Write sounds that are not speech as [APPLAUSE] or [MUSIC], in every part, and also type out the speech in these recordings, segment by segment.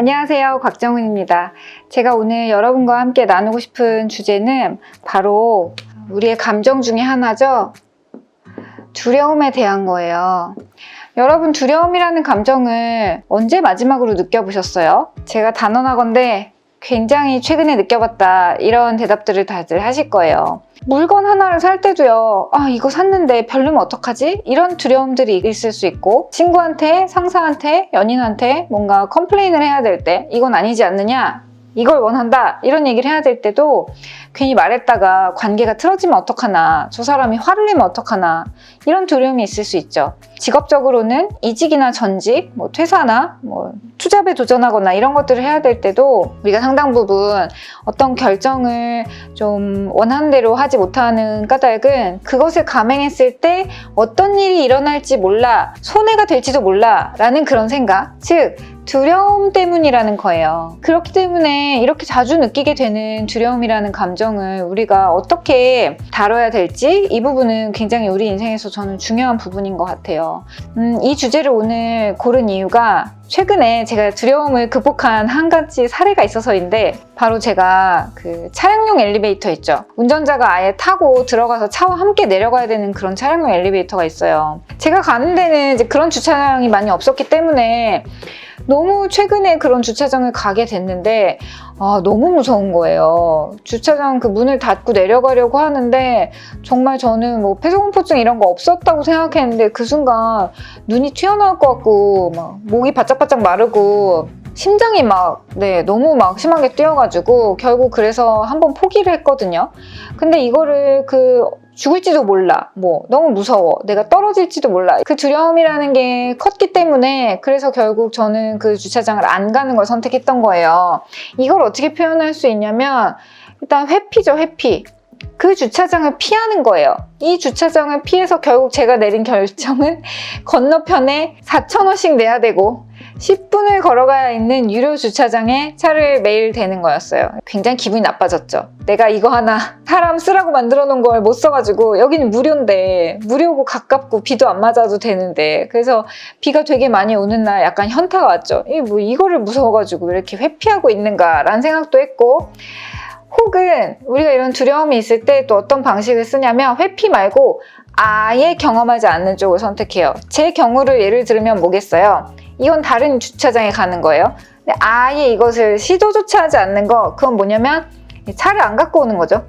안녕하세요. 곽정은입니다. 제가 오늘 여러분과 함께 나누고 싶은 주제는 바로 우리의 감정 중에 하나죠. 두려움에 대한 거예요. 여러분, 두려움이라는 감정을 언제 마지막으로 느껴보셨어요? 제가 단언하건데 굉장히 최근에 느껴봤다. 이런 대답들을 다들 하실 거예요. 물건 하나를 살 때도요, 아, 이거 샀는데 별로면 어떡하지? 이런 두려움들이 있을 수 있고, 친구한테, 상사한테, 연인한테 뭔가 컴플레인을 해야 될 때, 이건 아니지 않느냐? 이걸 원한다. 이런 얘기를 해야 될 때도 괜히 말했다가 관계가 틀어지면 어떡하나, 저 사람이 화를 내면 어떡하나, 이런 두려움이 있을 수 있죠. 직업적으로는 이직이나 전직, 뭐 퇴사나 뭐 투잡에 도전하거나 이런 것들을 해야 될 때도 우리가 상당 부분 어떤 결정을 좀 원하는 대로 하지 못하는 까닭은 그것을 감행했을 때 어떤 일이 일어날지 몰라, 손해가 될지도 몰라 라는 그런 생각, 즉 두려움 때문이라는 거예요. 그렇기 때문에 이렇게 자주 느끼게 되는 두려움이라는 감정을 우리가 어떻게 다뤄야 될지 이 부분은 굉장히 우리 인생에서 저는 중요한 부분인 것 같아요. 음, 이 주제를 오늘 고른 이유가 최근에 제가 두려움을 극복한 한 가지 사례가 있어서인데 바로 제가 그 차량용 엘리베이터 있죠. 운전자가 아예 타고 들어가서 차와 함께 내려가야 되는 그런 차량용 엘리베이터가 있어요. 제가 가는 데는 이제 그런 주차장이 많이 없었기 때문에 너무 최근에 그런 주차장을 가게 됐는데 아, 너무 무서운 거예요. 주차장 그 문을 닫고 내려가려고 하는데 정말 저는 뭐 폐소공포증 이런 거 없었다고 생각했는데 그 순간 눈이 튀어나올 것 같고 막 목이 바짝바짝 마르고 심장이 막, 네, 너무 막 심하게 뛰어가지고 결국 그래서 한번 포기를 했거든요. 근데 이거를 그 죽을지도 몰라. 뭐, 너무 무서워. 내가 떨어질지도 몰라. 그 두려움이라는 게 컸기 때문에 그래서 결국 저는 그 주차장을 안 가는 걸 선택했던 거예요. 이걸 어떻게 표현할 수 있냐면 일단 회피죠, 회피. 그 주차장을 피하는 거예요. 이 주차장을 피해서 결국 제가 내린 결정은 [LAUGHS] 건너편에 4,000원씩 내야 되고 10분을 걸어가야 있는 유료 주차장에 차를 매일 대는 거였어요. 굉장히 기분이 나빠졌죠. 내가 이거 하나 사람 쓰라고 만들어 놓은 걸 못 써가지고 여기는 무료인데 무료고 가깝고 비도 안 맞아도 되는데 그래서 비가 되게 많이 오는 날 약간 현타가 왔죠. 이 뭐 이거를 무서워가지고 이렇게 회피하고 있는가라는 생각도 했고 혹은 우리가 이런 두려움이 있을 때 또 어떤 방식을 쓰냐면 회피 말고 아예 경험하지 않는 쪽을 선택해요. 제 경우를 예를 들면 뭐겠어요? 이건 다른 주차장에 가는 거예요. 근데 아예 이것을 시도조차 하지 않는 거, 그건 뭐냐면 차를 안 갖고 오는 거죠.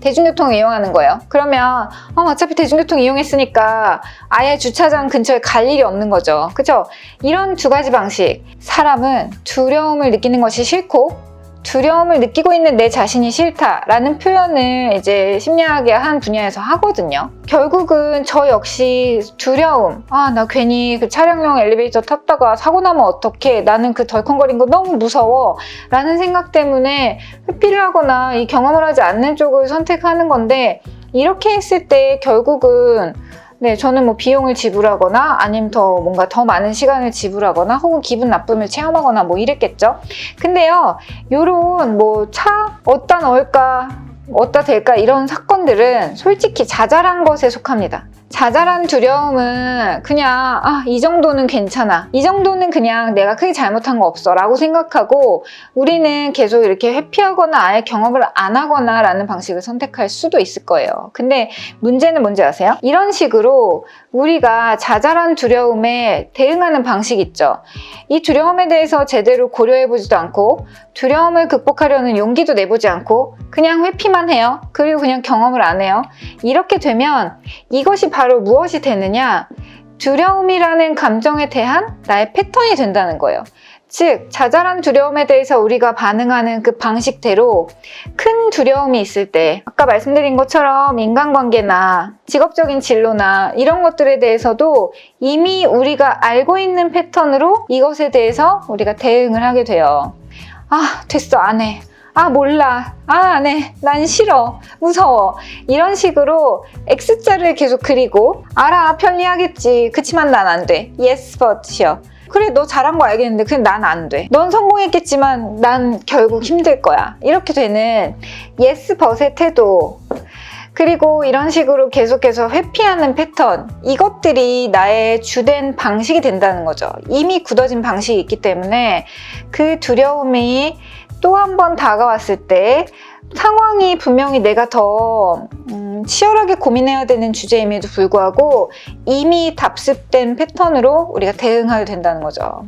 대중교통을 이용하는 거예요. 그러면 어, 어차피 대중교통 이용했으니까 아예 주차장 근처에 갈 일이 없는 거죠. 그죠? 이런 두 가지 방식. 사람은 두려움을 느끼는 것이 싫고 두려움을 느끼고 있는 내 자신이 싫다라는 표현을 이제 심리학의 한 분야에서 하거든요. 결국은 저 역시 두려움. 아, 나 괜히 그 차량용 엘리베이터 탔다가 사고 나면 어떡해. 나는 그 덜컹거린 거 너무 무서워. 라는 생각 때문에 회피를 하거나 이 경험을 하지 않는 쪽을 선택하는 건데 이렇게 했을 때 결국은 네, 저는 뭐 비용을 지불하거나 아니면 더 뭔가 더 많은 시간을 지불하거나 혹은 기분 나쁨을 체험하거나 뭐 이랬겠죠. 근데요, 요런 뭐 차 어디다 넣을까, 어디다 댈까 이런 사건들은 솔직히 자잘한 것에 속합니다. 자잘한 두려움은 그냥 아, 이 정도는 괜찮아. 이 정도는 그냥 내가 크게 잘못한 거 없어 라고 생각하고 우리는 계속 이렇게 회피하거나 아예 경험을 안 하거나 라는 방식을 선택할 수도 있을 거예요. 근데 문제는 뭔지 아세요? 이런 식으로 우리가 자잘한 두려움에 대응하는 방식 있죠. 이 두려움에 대해서 제대로 고려해보지도 않고 두려움을 극복하려는 용기도 내보지 않고 그냥 회피만 해요. 그리고 그냥 경험을 안 해요. 이렇게 되면 이것이 바로 무엇이 되느냐? 두려움이라는 감정에 대한 나의 패턴이 된다는 거예요. 즉, 자잘한 두려움에 대해서 우리가 반응하는 그 방식대로 큰 두려움이 있을 때, 아까 말씀드린 것처럼 인간관계나 직업적인 진로나 이런 것들에 대해서도 이미 우리가 알고 있는 패턴으로 이것에 대해서 우리가 대응을 하게 돼요. 아, 됐어, 안 해. 아, 몰라. 아, 안 해. 난 싫어. 무서워. 이런 식으로 X자를 계속 그리고, 알아, 편리하겠지. 그치만 난 안 돼. Yes, but이요. 그래, 너 잘한 거 알겠는데, 그냥 난 안 돼. 넌 성공했겠지만, 난 결국 힘들 거야. 이렇게 되는 yes, but의 태도. 그리고 이런 식으로 계속해서 회피하는 패턴, 이것들이 나의 주된 방식이 된다는 거죠. 이미 굳어진 방식이 있기 때문에 그 두려움이 또 한 번 다가왔을 때 상황이 분명히 내가 더 음, 치열하게 고민해야 되는 주제임에도 불구하고 이미 답습된 패턴으로 우리가 대응하게 된다는 거죠.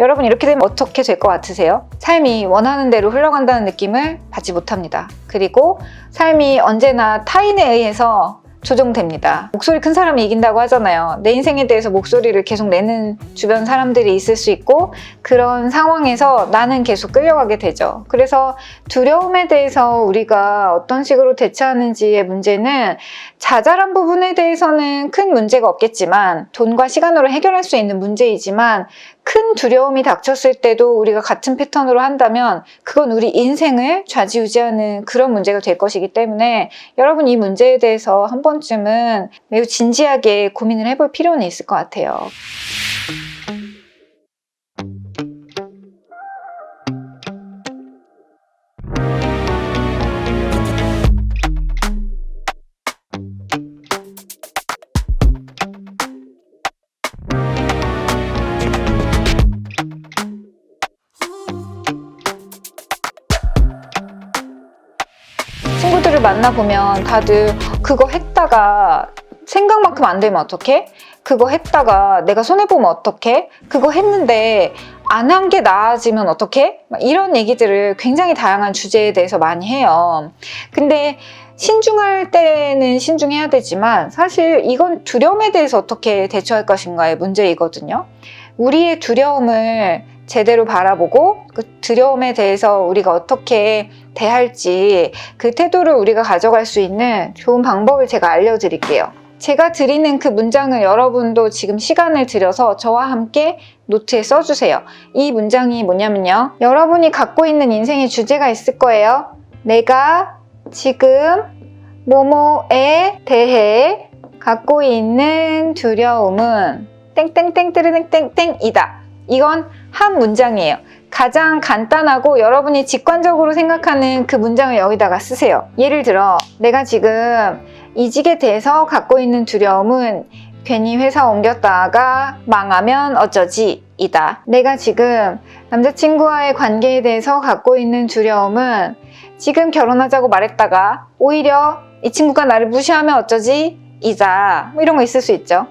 여러분 이렇게 되면 어떻게 될 것 같으세요? 삶이 원하는 대로 흘러간다는 느낌을 받지 못합니다. 그리고 삶이 언제나 타인에 의해서 조종됩니다. 목소리 큰 사람이 이긴다고 하잖아요. 내 인생에 대해서 목소리를 계속 내는 주변 사람들이 있을 수 있고 그런 상황에서 나는 계속 끌려가게 되죠. 그래서 두려움에 대해서 우리가 어떤 식으로 대처하는지의 문제는 자잘한 부분에 대해서는 큰 문제가 없겠지만 돈과 시간으로 해결할 수 있는 문제이지만 큰 두려움이 닥쳤을 때도 우리가 같은 패턴으로 한다면 그건 우리 인생을 좌지우지하는 그런 문제가 될 것이기 때문에 여러분 이 문제에 대해서 한 번쯤은 매우 진지하게 고민을 해볼 필요는 있을 것 같아요. 만나보면 다들 그거 했다가 생각만큼 안 되면 어떡해? 그거 했다가 내가 손해보면 어떡해? 그거 했는데 안 한 게 나아지면 어떡해? 막 이런 얘기들을 굉장히 다양한 주제에 대해서 많이 해요. 근데 신중할 때는 신중해야 되지만 사실 이건 두려움에 대해서 어떻게 대처할 것인가의 문제이거든요. 우리의 두려움을 제대로 바라보고 그 두려움에 대해서 우리가 어떻게 대할지 그 태도를 우리가 가져갈 수 있는 좋은 방법을 제가 알려드릴게요. 제가 드리는 그 문장을 여러분도 지금 시간을 들여서 저와 함께 노트에 써주세요. 이 문장이 뭐냐면요. 여러분이 갖고 있는 인생의 주제가 있을 거예요. 내가 지금 뭐뭐에 대해 갖고 있는 두려움은 땡땡땡 뜨르땡땡땡이다. 이건 한 문장이에요. 가장 간단하고 여러분이 직관적으로 생각하는 그 문장을 여기다가 쓰세요. 예를 들어, 내가 지금 이직에 대해서 갖고 있는 두려움은 괜히 회사 옮겼다가 망하면 어쩌지? 이다. 내가 지금 남자친구와의 관계에 대해서 갖고 있는 두려움은 지금 결혼하자고 말했다가 오히려 이 친구가 나를 무시하면 어쩌지? 이다. 뭐 이런 거 있을 수 있죠.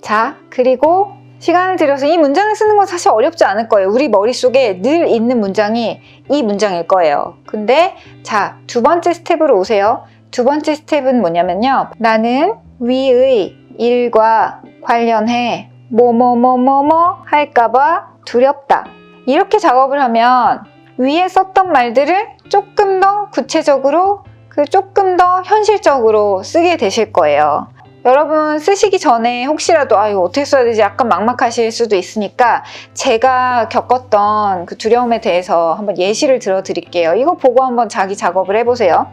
자, 그리고 시간을 들여서 이 문장을 쓰는 건 사실 어렵지 않을 거예요. 우리 머릿속에 늘 있는 문장이 이 문장일 거예요. 근데 자, 두 번째 스텝으로 오세요. 두 번째 스텝은 뭐냐면요. 나는 위의 일과 관련해 뭐뭐뭐뭐뭐 할까봐 두렵다. 이렇게 작업을 하면 위에 썼던 말들을 조금 더 구체적으로 그 조금 더 현실적으로 쓰게 되실 거예요. 여러분 쓰시기 전에 혹시라도 아 이거 어떻게 써야 되지 약간 막막하실 수도 있으니까 제가 겪었던 그 두려움에 대해서 한번 예시를 들어 드릴게요. 이거 보고 한번 자기 작업을 해보세요.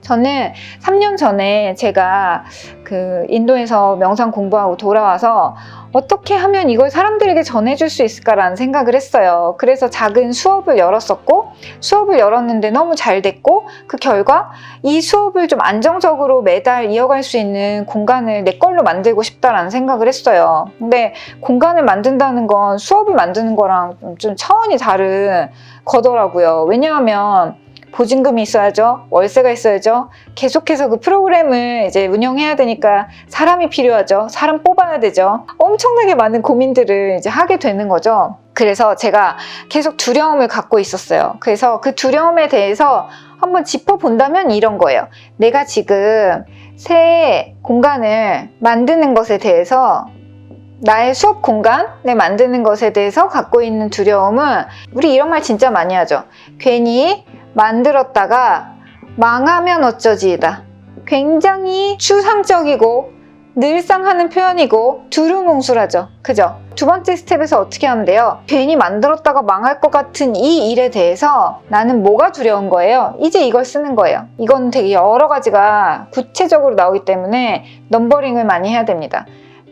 저는 3년 전에 제가 그 인도에서 명상 공부하고 돌아와서 어떻게 하면 이걸 사람들에게 전해줄 수 있을까라는 생각을 했어요. 그래서 작은 수업을 열었었고, 수업을 열었는데 너무 잘 됐고, 그 결과 이 수업을 좀 안정적으로 매달 이어갈 수 있는 공간을 내 걸로 만들고 싶다라는 생각을 했어요. 근데 공간을 만든다는 건 수업을 만드는 거랑 좀 차원이 다른 거더라고요. 왜냐하면 보증금이 있어야죠. 월세가 있어야죠. 계속해서 그 프로그램을 이제 운영해야 되니까 사람이 필요하죠. 사람 뽑아야 되죠. 엄청나게 많은 고민들을 이제 하게 되는 거죠. 그래서 제가 계속 두려움을 갖고 있었어요. 그래서 그 두려움에 대해서 한번 짚어본다면 이런 거예요. 내가 지금 새 공간을 만드는 것에 대해서 나의 수업 공간을 만드는 것에 대해서 갖고 있는 두려움은 우리 이런 말 진짜 많이 하죠. 괜히 만들었다가 망하면 어쩌지이다. 굉장히 추상적이고 늘상 하는 표현이고 두루뭉술하죠. 그죠? 두 번째 스텝에서 어떻게 하면 돼요? 괜히 만들었다가 망할 것 같은 이 일에 대해서 나는 뭐가 두려운 거예요? 이제 이걸 쓰는 거예요. 이건 되게 여러 가지가 구체적으로 나오기 때문에 넘버링을 많이 해야 됩니다.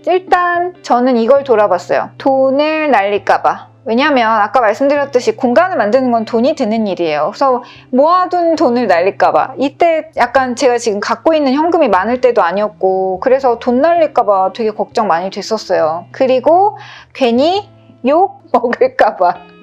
일단 저는 이걸 돌아봤어요. 돈을 날릴까봐. 왜냐하면 아까 말씀드렸듯이 공간을 만드는 건 돈이 드는 일이에요. 그래서 모아둔 돈을 날릴까봐 이때 약간 제가 지금 갖고 있는 현금이 많을 때도 아니었고 그래서 돈 날릴까봐 되게 걱정 많이 됐었어요. 그리고 괜히 욕 먹을까봐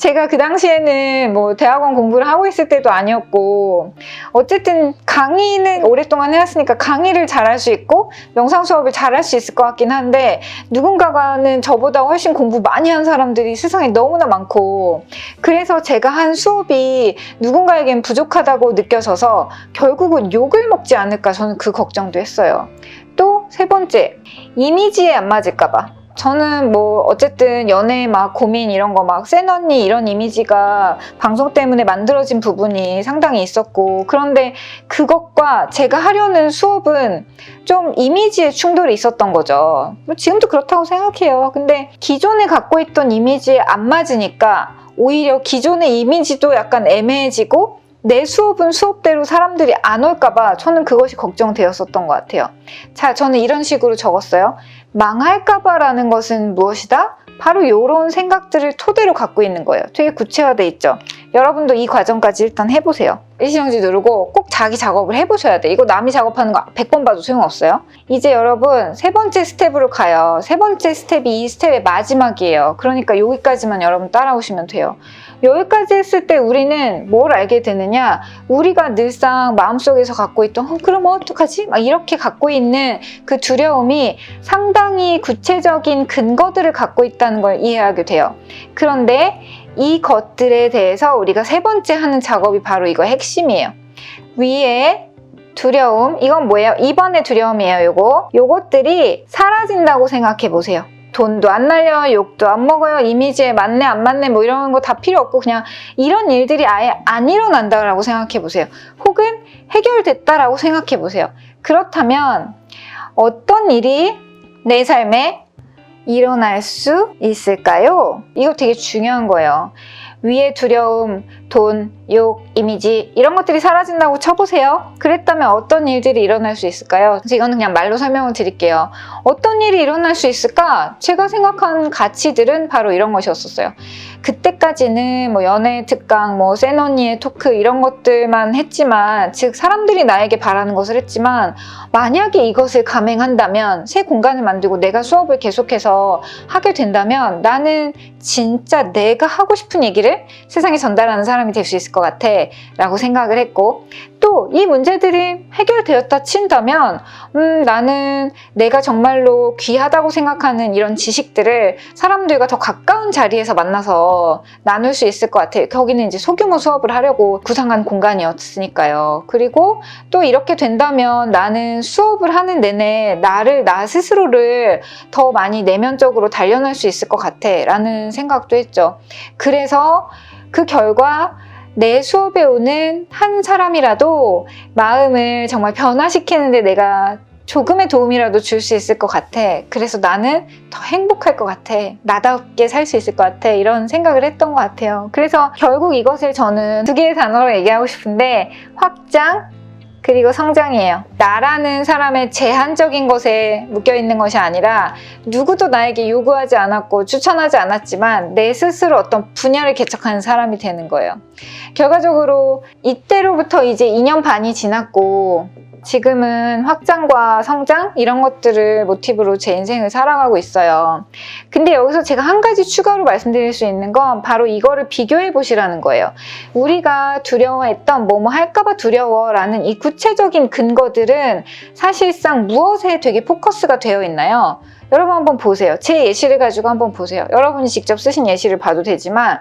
제가 그 당시에는 뭐 대학원 공부를 하고 있을 때도 아니었고 어쨌든 강의는 오랫동안 해왔으니까 강의를 잘할 수 있고 영상 수업을 잘할 수 있을 것 같긴 한데 누군가가는 저보다 훨씬 공부 많이 한 사람들이 세상에 너무나 많고 그래서 제가 한 수업이 누군가에겐 부족하다고 느껴져서 결국은 욕을 먹지 않을까 저는 그 걱정도 했어요. 또 세 번째 이미지에 안 맞을까봐 저는 뭐 어쨌든 연애 막 고민 이런 거 막 센 언니 이런 이미지가 방송 때문에 만들어진 부분이 상당히 있었고 그런데 그것과 제가 하려는 수업은 좀 이미지에 충돌이 있었던 거죠. 뭐 지금도 그렇다고 생각해요. 근데 기존에 갖고 있던 이미지에 안 맞으니까 오히려 기존의 이미지도 약간 애매해지고 내 수업은 수업대로 사람들이 안 올까봐 저는 그것이 걱정되었었던 것 같아요. 자, 저는 이런 식으로 적었어요. 망할까봐라는 것은 무엇이다? 바로 이런 생각들을 토대로 갖고 있는 거예요. 되게 구체화돼 있죠. 여러분도 이 과정까지 일단 해보세요. 일시정지 누르고 꼭 자기 작업을 해보셔야 돼. 이거 남이 작업하는 거 100번 봐도 소용없어요. 이제 여러분 세 번째 스텝으로 가요. 세 번째 스텝이 이 스텝의 마지막이에요. 그러니까 여기까지만 여러분 따라오시면 돼요. 여기까지 했을 때 우리는 뭘 알게 되느냐? 우리가 늘상 마음속에서 갖고 있던 어, 그럼 어떡하지? 막 이렇게 갖고 있는 그 두려움이 상당히 구체적인 근거들을 갖고 있다는 걸 이해하게 돼요. 그런데 이 것들에 대해서 우리가 세 번째 하는 작업이 바로 이거 핵심이에요. 위에 두려움, 이건 뭐예요? 2번의 두려움이에요, 요거. 요것들이 사라진다고 생각해 보세요. 돈도 안 날려, 욕도 안 먹어요, 이미지에 맞네, 안 맞네, 뭐 이런 거 다 필요 없고 그냥 이런 일들이 아예 안 일어난다라고 생각해 보세요. 혹은 해결됐다라고 생각해 보세요. 그렇다면 어떤 일이 내 삶에 일어날 수 있을까요? 이거 되게 중요한 거예요. 위의 두려움, 돈, 욕, 이미지 이런 것들이 사라진다고 쳐보세요. 그랬다면 어떤 일들이 일어날 수 있을까요? 그래서 이거는 그냥 말로 설명을 드릴게요. 어떤 일이 일어날 수 있을까? 제가 생각하는 가치들은 바로 이런 것이었었어요. 그때까지는 뭐 연애 특강, 뭐 센 언니의 토크 이런 것들만 했지만 즉 사람들이 나에게 바라는 것을 했지만 만약에 이것을 감행한다면 새 공간을 만들고 내가 수업을 계속해서 하게 된다면 나는 진짜 내가 하고 싶은 얘기를 세상에 전달하는 사람 이 될 수 있을 것 같아 라고 생각을 했고 또 이 문제들이 해결되었다 친다면 음, 나는 내가 정말로 귀하다고 생각하는 이런 지식들을 사람들과 더 가까운 자리에서 만나서 나눌 수 있을 것 같아요. 거기는 이제 소규모 수업을 하려고 구상한 공간이었으니까요. 그리고 또 이렇게 된다면 나는 수업을 하는 내내 나를, 나 스스로를 더 많이 내면적으로 단련할 수 있을 것 같아 라는 생각도 했죠. 그래서 그 결과 내 수업에 오는 한 사람이라도 마음을 정말 변화시키는데 내가 조금의 도움이라도 줄 수 있을 것 같아. 그래서 나는 더 행복할 것 같아. 나답게 살 수 있을 것 같아. 이런 생각을 했던 것 같아요. 그래서 결국 이것을 저는 두 개의 단어로 얘기하고 싶은데 확장, 그리고 성장이에요. 나라는 사람의 제한적인 것에 묶여 있는 것이 아니라 누구도 나에게 요구하지 않았고 추천하지 않았지만 내 스스로 어떤 분야를 개척하는 사람이 되는 거예요. 결과적으로 이때로부터 이제 2년 반이 지났고 지금은 확장과 성장 이런 것들을 모티브로 제 인생을 살아가고 있어요. 근데 여기서 제가 한 가지 추가로 말씀드릴 수 있는 건 바로 이거를 비교해 보시라는 거예요. 우리가 두려워했던 뭐뭐 할까봐 두려워라는 이 구체적인 근거들은 사실상 무엇에 되게 포커스가 되어 있나요? 여러분 한번 보세요. 제 예시를 가지고 한번 보세요. 여러분이 직접 쓰신 예시를 봐도 되지만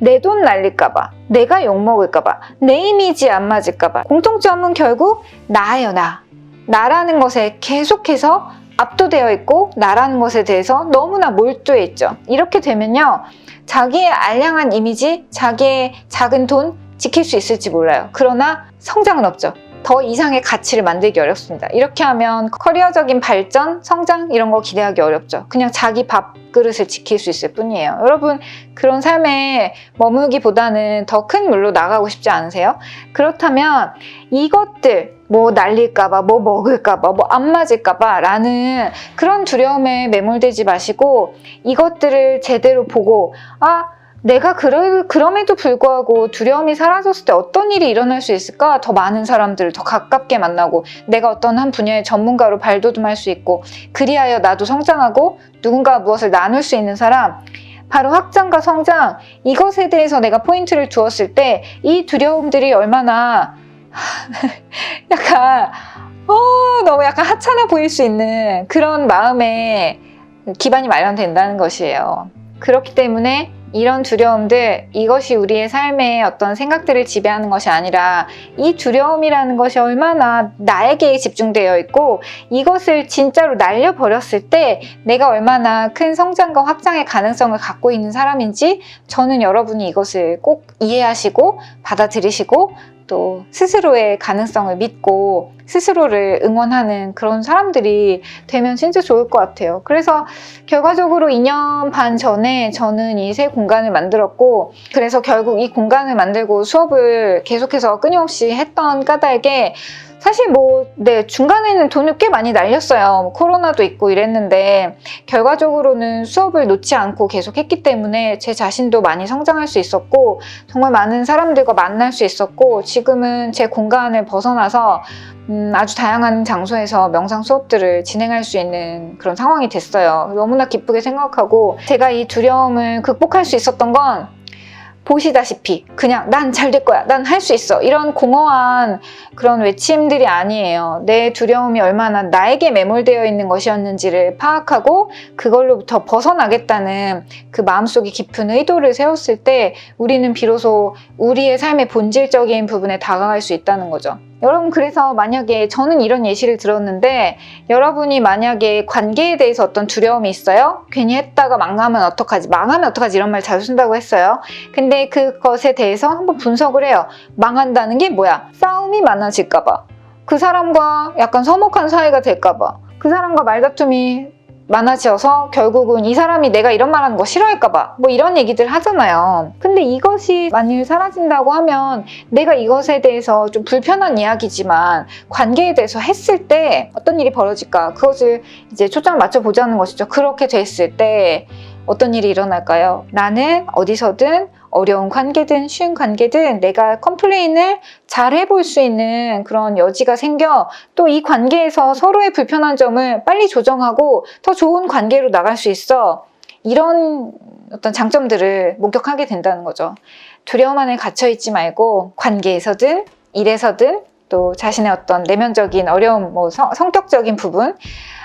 내 돈 날릴까봐, 내가 욕먹을까봐, 내 이미지 안 맞을까봐. 공통점은 결국 나예요, 나. 나라는 것에 계속해서 압도되어 있고, 나라는 것에 대해서 너무나 몰두해 있죠. 이렇게 되면요, 자기의 알량한 이미지, 자기의 작은 돈 지킬 수 있을지 몰라요. 그러나 성장은 없죠. 더 이상의 가치를 만들기 어렵습니다. 이렇게 하면 커리어적인 발전, 성장 이런 거 기대하기 어렵죠. 그냥 자기 밥그릇을 지킬 수 있을 뿐이에요. 여러분 그런 삶에 머물기보다는 더 큰 물로 나가고 싶지 않으세요? 그렇다면 이것들 뭐 날릴까봐, 뭐 먹을까봐, 뭐 안 맞을까봐 라는 그런 두려움에 매몰되지 마시고 이것들을 제대로 보고, 아, 내가 그러, 그럼에도 불구하고 두려움이 사라졌을 때 어떤 일이 일어날 수 있을까? 더 많은 사람들을 더 가깝게 만나고 내가 어떤 한 분야의 전문가로 발돋움할 수 있고 그리하여 나도 성장하고 누군가 무엇을 나눌 수 있는 사람 바로 확장과 성장 이것에 대해서 내가 포인트를 두었을 때 이 두려움들이 얼마나 [LAUGHS] 약간 어, 너무 약간 하찮아 보일 수 있는 그런 마음의 기반이 마련된다는 것이에요. 그렇기 때문에 이런 두려움들, 이것이 우리의 삶의 어떤 생각들을 지배하는 것이 아니라 이 두려움이라는 것이 얼마나 나에게 집중되어 있고 이것을 진짜로 날려버렸을 때 내가 얼마나 큰 성장과 확장의 가능성을 갖고 있는 사람인지 저는 여러분이 이것을 꼭 이해하시고 받아들이시고 또 스스로의 가능성을 믿고 스스로를 응원하는 그런 사람들이 되면 진짜 좋을 것 같아요. 그래서 결과적으로 2년 반 전에 저는 이 새 공간을 만들었고 그래서 결국 이 공간을 만들고 수업을 계속해서 끊임없이 했던 까닭에 사실 뭐, 네, 중간에는 돈을 꽤 많이 날렸어요. 뭐 코로나도 있고 이랬는데, 결과적으로는 수업을 놓지 않고 계속 했기 때문에 제 자신도 많이 성장할 수 있었고, 정말 많은 사람들과 만날 수 있었고, 지금은 제 공간을 벗어나서, 음, 아주 다양한 장소에서 명상 수업들을 진행할 수 있는 그런 상황이 됐어요. 너무나 기쁘게 생각하고, 제가 이 두려움을 극복할 수 있었던 건, 보시다시피 그냥 난 잘 될 거야 난 할 수 있어. 이런 공허한 그런 외침들이 아니에요. 내 두려움이 얼마나 나에게 매몰되어 있는 것이었는지를 파악하고 그걸로부터 벗어나겠다는 그 마음속에 깊은 의도를 세웠을 때 우리는 비로소 우리의 삶의 본질적인 부분에 다가갈 수 있다는 거죠 여러분 그래서 만약에 저는 이런 예시를 들었는데 여러분이 만약에 관계에 대해서 어떤 두려움이 있어요? 괜히 했다가 망하면 어떡하지? 망하면 어떡하지? 이런 말잘 쓴다고 했어요. 근데 그것에 대해서 한번 분석을 해요. 망한다는 게 뭐야? 싸움이 많아질까봐. 그 사람과 약간 서먹한 사이가 될까봐. 그 사람과 말다툼이 많아져서 결국은 이 사람이 내가 이런 말 하는 거 싫어할까봐 뭐 이런 얘기들 하잖아요. 근데 이것이 만일 사라진다고 하면 내가 이것에 대해서 좀 불편한 이야기지만 관계에 대해서 했을 때 어떤 일이 벌어질까 그것을 이제 초점을 맞춰보자는 것이죠. 그렇게 됐을 때 어떤 일이 일어날까요? 나는 어디서든 어려운 관계든 쉬운 관계든 내가 컴플레인을 잘 해볼 수 있는 그런 여지가 생겨 또 이 관계에서 서로의 불편한 점을 빨리 조정하고 더 좋은 관계로 나갈 수 있어. 이런 어떤 장점들을 목격하게 된다는 거죠. 두려움 안에 갇혀있지 말고 관계에서든 일에서든 또 자신의 어떤 내면적인 어려움, 뭐 성, 성격적인 부분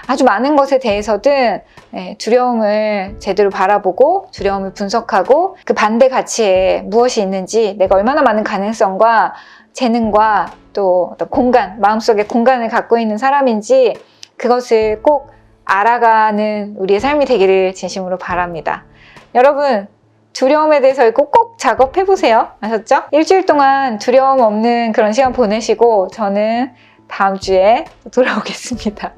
아주 많은 것에 대해서든 예, 두려움을 제대로 바라보고 두려움을 분석하고 그 반대 가치에 무엇이 있는지 내가 얼마나 많은 가능성과 재능과 또 어떤 공간, 마음속에 공간을 갖고 있는 사람인지 그것을 꼭 알아가는 우리의 삶이 되기를 진심으로 바랍니다. 여러분, 두려움에 대해서 꼭, 꼭 작업해보세요. 아셨죠? 일주일 동안 두려움 없는 그런 시간 보내시고 저는 다음 주에 돌아오겠습니다.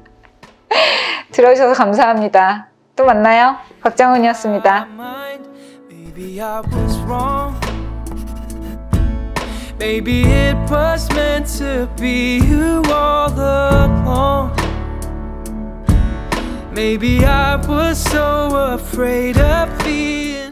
[LAUGHS] 들어주셔서 감사합니다. 또 만나요. 박장훈이었습니다. Maybe it was meant to be you all along. Maybe I was so afraid of feeling.